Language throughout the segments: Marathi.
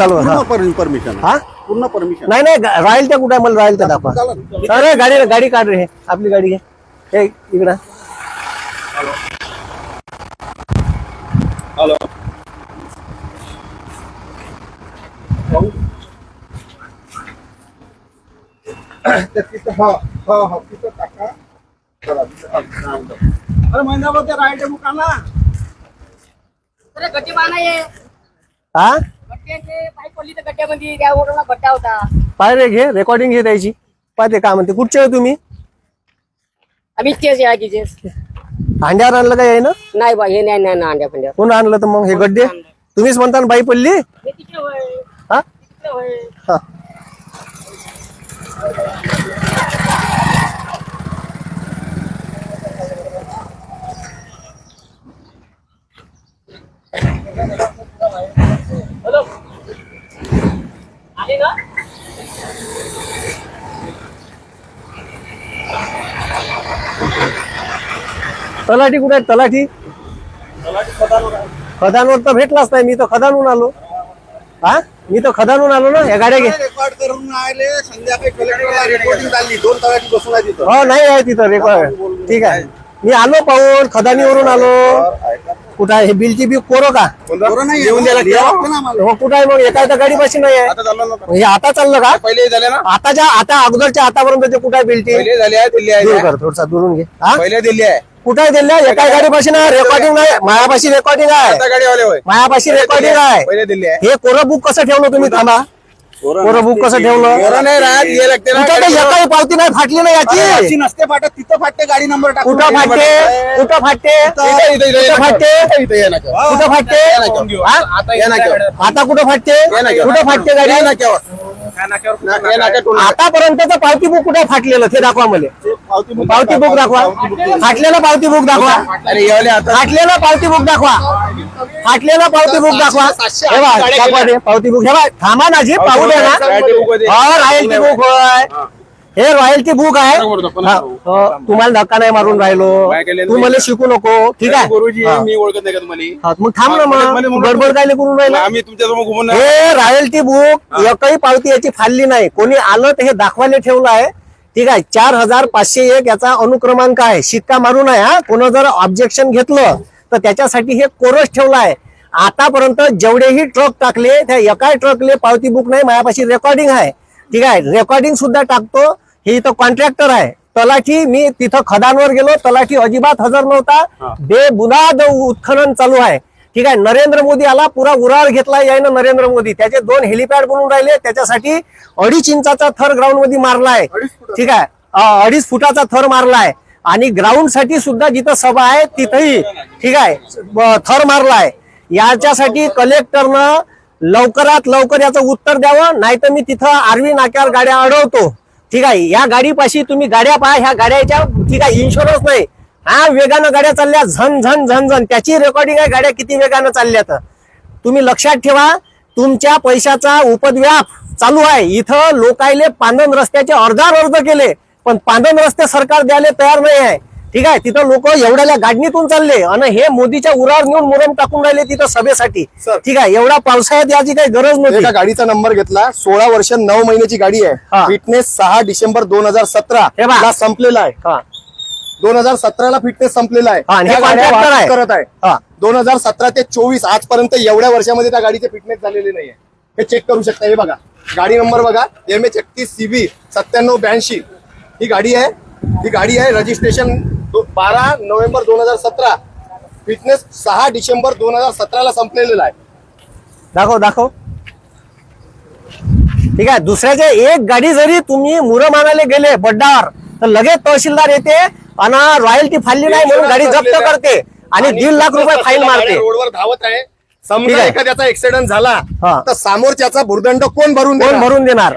चालू आहे. पूर्ण परमिशन हा? पूर्ण परमिशन नाही नाही गा- राहील त्या कुठे मला राहील त्या दाखवा. अरे गाडी गाडी काढ रे आपली गाडी घे. हे इकडं. हॅलो. तिथं हा हा हा तिथं टाका. चला, तिथं टाका. अरे महिनाभर ते राईट मुकाला अरे हा? पाय रे घे रेकॉर्डिंग घे त्याची. पाहते काय म्हणते कुठचे आहे तुम्ही? आम्ही तेच या की जे हांड्यावर आणलं काय आहे ना नाही बा हे नाही नाही ना अंड्या फंड्या कोण आणलं तर मग हे गड्डे? तुम्हीच म्हणता ना बाई पडली? हे हा. तलाठी कुठे आहे तलाठी? खदानवर तर भेटलाच नाही. मी तर खदानून आलो. हा? मी तर खदानून आलो ना? या गाड्या घे. रेकॉर्ड करून आले. संध्याकाळी कलेक्टरला दोन तळ्याची बसून आहे तिथं. हो नाही आहे तिथं रेकॉर्ड ठीक आहे. मी आलो पाहून खदानीवरून आलो. कुठं आहे? हे बिलची बी कोरो का? बरोबर नाही येऊन द्यायला. हो कुठं आहे मग? एका एका गाडी पाशी नाही आहे. आता चाललं ना. हे आता चाललं का? पहिले झाले ना. आताच्या आता अगोदरच्या आतापर्यंत कुठं आहे बिलटी पहिले झाले आहे दिल्ली आहे. दूर कर थोडसा दुरून घे. हा? पहिले दिल्ली आहे. कुठं आहे दिल्या एका गाडी पाशी ना रेकॉर्डिंग नाही मायापाशी रेकॉर्डिंग आहे मायापाशी रेकॉर्डिंग आहे आहे हे कोरं बुक कसं ठेवलं तुम्ही थांबा कोरं बुक कसं ठेवलं एकाही पावती नाही फाटली नाही याची नसते फाटत तिथं फाटते गाडी नंबर कुठं फाटते कुठं फाटते कुठं फाटते. कुठं फाटते. हा? आता कुठं फाटते. कुठं फाटते गाडी आतापर्यंतचं पावती बुक कुठे फाटलेलं ते दाखवा मला. पावती बुक दाखवा. फाटलेलं पावती बुक दाखवा. फाटलेलं पावती बुक दाखवा. फाटलेलं पावती बुक दाखवा. हे ते पावती बुक हे थांबा ना जी पाहू दे ना. हो रॉयल्टी बुक होय. हे रॉयल्टी बुक आहे. बरोबर, धक्का हा, मारू. हो, तुम्हाला धक्का नाही मारून राहिलो. काय केलेलं तू नाही. मला शिकू नको. ठीक आहे? गुरुजी हा. मी ओळखत नाही का तुम्हाला? हा, मग थांब ना मला- मग. म्हणून- गडबड काय करून राहिला? आम्ही तुमच्यासमोर घुमून नाही. हे रॉयल्टी बुक एकही पावती याची फाडली नाही. कोणी आलं तर हे दाखवायला ठेवलं आहे. ठीक आहे? चार हजार पाचशे एक याचा अनुक्रमांक आहे. शिक्का मारून आहे हा. कोण जर ऑब्जेक्शन घेतलं तर त्याच्यासाठी हे कोरस ठेवलं आहे. आतापर्यंत जेवढेही ट्रक टाकले त्या एका ट्रकले पावती बुक नाही. माझ्यापाशी रेकॉर्डिंग आहे. ठीक आहे? रेकॉर्डिंग सुद्धा टाकतो. हे इथं कॉन्ट्रॅक्टर आहे. तलाठी मी तिथं खदानवर गेलो. तलाठी अजिबात हजर नव्हता. बेबुनाद उत्खनन चालू आहे. ठीक आहे? नरेंद्र मोदी आला पुरा उराळ घेतला यायनं नरेंद्र मोदी. त्याचे दोन हेलिपॅड बनवून राहिले. त्याच्यासाठी अडीच इंचाचा थर ग्राउंडमध्ये मारलाय ठीक आहे? अडीच फुटाचा थर मारलाय आणि ग्राउंडसाठी सुद्धा जिथं सभा आहे तिथंही ठीक आहे थर मारलाय याच्यासाठी कलेक्टरनं लवकरात लवकर याचं उत्तर द्यावं नाहीतर मी तिथं आरवी नाक्यावर गाड्या अडवतो. ठीक आहे या गाडीपाशी तुम्ही गाड्या पहा ह्या गाड्याच्या ठीक आहे इन्शुरन्स नाही. हा वेगानं गाड्या चालल्या झन झन झन झन. त्याची रेकॉर्डिंग आहे गाड्या किती वेगानं चालल्या तर तुम्ही लक्षात ठेवा तुमच्या पैशाचा उपद्व्याप चालू आहे. इथं लोकायले पांदन रस्त्याचे अर्धार अर्ज केले पण पांदन रस्ते सरकार द्यायला तयार नाही आहे. ठीक आहे? तिथं लोक एवढ्या गाडणीतून चालले आणि हे मोदीच्या उरावर नेऊन मुरम टाकून राहिले तिथं सभेसाठी. ठीक आहे? एवढा पावसाळ्यात याची काही गरज नव्हती. एका गाडीचा नंबर घेतला. सोळा वर्ष नऊ महिन्याची गाडी. आहे. फिटनेस सहा डिसेंबर दोन हजार सतरा. हे संपलेला आहे. हा. दोन हजार सतराला फिटनेस संपलेला आहे. करत दोन हजार सतरा ते चोवीस आजपर्यंत एवढ्या वर्षामध्ये त्या गाडीचे फिटनेस झालेले नाहीये. हे चेक करू शकता. हे बघा. गाडी नंबर बघा. एम एच एकतीस सी बी सत्त्याण्णव ब्याऐंशी. ही गाडी आहे. ही गाडी आहे रजिस्ट्रेशन बारा नोव्हेंबर दोन हजार सतरा. फिटनेस सहा डिसेंबर दोन हजार सतराला संपलेला आहे. दाखव दाखव. ठीक आहे दुसऱ्याच्या एक गाडी जरी तुम्ही मुरम आणायला गेले बड्डावर तर लगेच तहसीलदार येते आणि रॉयल्टी फाडली नाही म्हणून गाडी जप्त करते आणि दीड लाख रुपये फाईन मारते. रोडवर धावत आहे. समजा. एखाद्याचा ऍक्सिडेंट झाला हा. तर समोरच्याचा भुर्दंड कोण भरून कोण देणार? भरून देणार?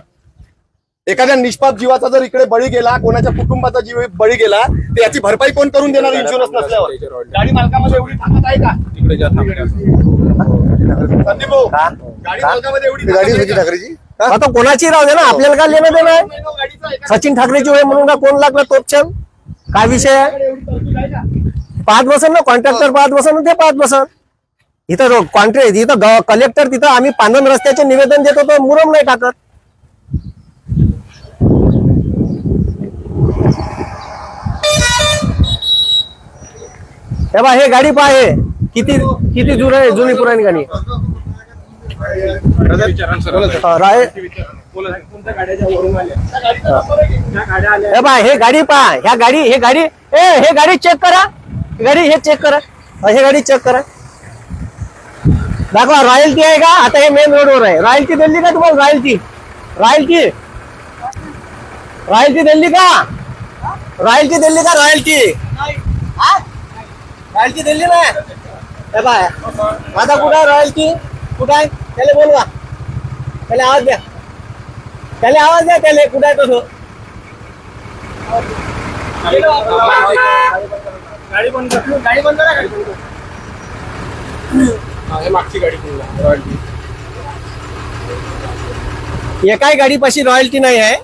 एखाद्या निष्पाप जीवाचा जर इकडे बळी गेला कोणाच्या कुटुंबाचा जीव बळी गेला तर याची भरपाई कोण करून देणार इन्शुरन्स नसल्यावर गाडी मालकामध्ये एवढी ताकद आहे का तिकडे. संदीप भाऊ? गाडी? मालकामध्ये एवढी आहे का? ठाकरेची आता कोणाची राहू दे ना आपल्याला काय लेणं देणं आहे? सचिन ठाकरेची वय म्हणून का कोण लागला तोपचन काय विषय आहे? पाच बसन ना कॉन्ट्रॅक्टर पाच बसन ते पाच बसन इथं कॉन्ट्रॅक्ट इथं कलेक्टर तिथं आम्ही पांधन रस्त्याचे निवेदन देत होतो मुरम नाही टाकत हे बा हे गाडी पहा किती किती जुन आहे जुनी पुराणी गाडी? हे बा हे गाडी पहा ह्या गाडी हे गाडी ए हे गाडी चेक करा. गाडी हे चेक करा. हे गाडी चेक करा. दाखवा रॉयल्टी आहे का? आता हे मेन रोडवर आहे. रॉयल्टी दिली का तुम्हाला रॉयल्टी रॉयल्टी रॉयल्टी दिली का? रॉयल्टी दिली का रॉयल्टी रॉयल्टी दिली ना। हे बाय आता कुठं आहे रॉयल्टी कुठं आहे त्याला बोलवा। त्याला आवाज़ द्या त्याला आवाज़ द्या त्याला कुठं आहे तसं गाडी बंद कर। गाडी बंद करा। गाडी बंद मागची गाडी रॉयल्टी एकाही गाडीपाशी रॉयल्टी नाही आहे?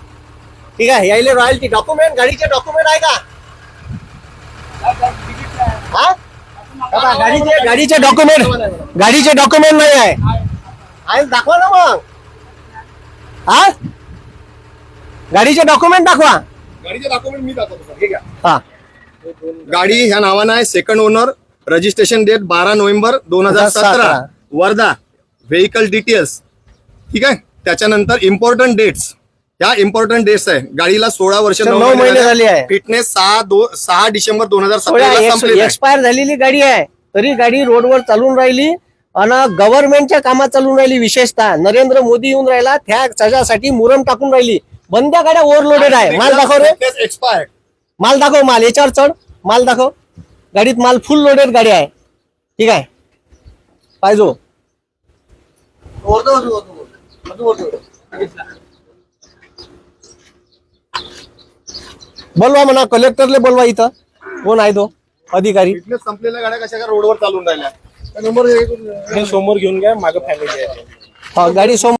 ठीक आहे यायले रॉयल्टी डॉक्युमेंट गाडीचे डॉक्युमेंट आहे का? गाडीचे गाडीचे डॉक्युमेंट गाडीचे डॉक्युमेंट नाही आहे. दाखवा ना मग. हा? गाडीचे डॉक्युमेंट दाखवा. गाडीचे डॉक्युमेंट मी दाखवतो हे हा. गाडी ह्या नावानं आहे. सेकंड ओनर रजिस्ट्रेशन डेट बारा नोव्हेंबर दोन हजार सतरा. 2017. वर्धा व्हेकल डिटेल्स ठीक आहे? त्याच्यानंतर इम्पॉर्टंट डेट्स ह्या इम्पॉर्टंट डेट्स आहे. गाडीला सोळा वर्ष नऊ महिने झाले. आहे. फिटनेस सहा दो सहा डिसेंबर दोन हजार सतरा एक्सपायर झालेली गाडी आहे. तरी गाडी रोडवर चालून राहिली आणि गव्हर्नमेंटच्या कामात चालून राहिली विशेषतः. नरेंद्र मोदी येऊन राहिला त्या त्याच्यासाठी मुरम टाकून राहिली. बंद्या गाड्या ओव्हरलोडेड आहे. माल दाखव रे. एक्सपायर्ड माल दाखव माल याच्यावर चढ. माल दाखव. गाडीत माल फुल लोडेड गाडी आहे. ठीक आहे. पाहिजो बोलवा म्हणा कलेक्टरले बोलवा इथं. कोण आहे तो? अधिकारी. फिटनेस संपलेल्या गाड्या कशा काय रोडवर चालून राहिल्या? नंबर समोर घेऊन घ्या मागं फॅमिली आहे हा, गाडी सोम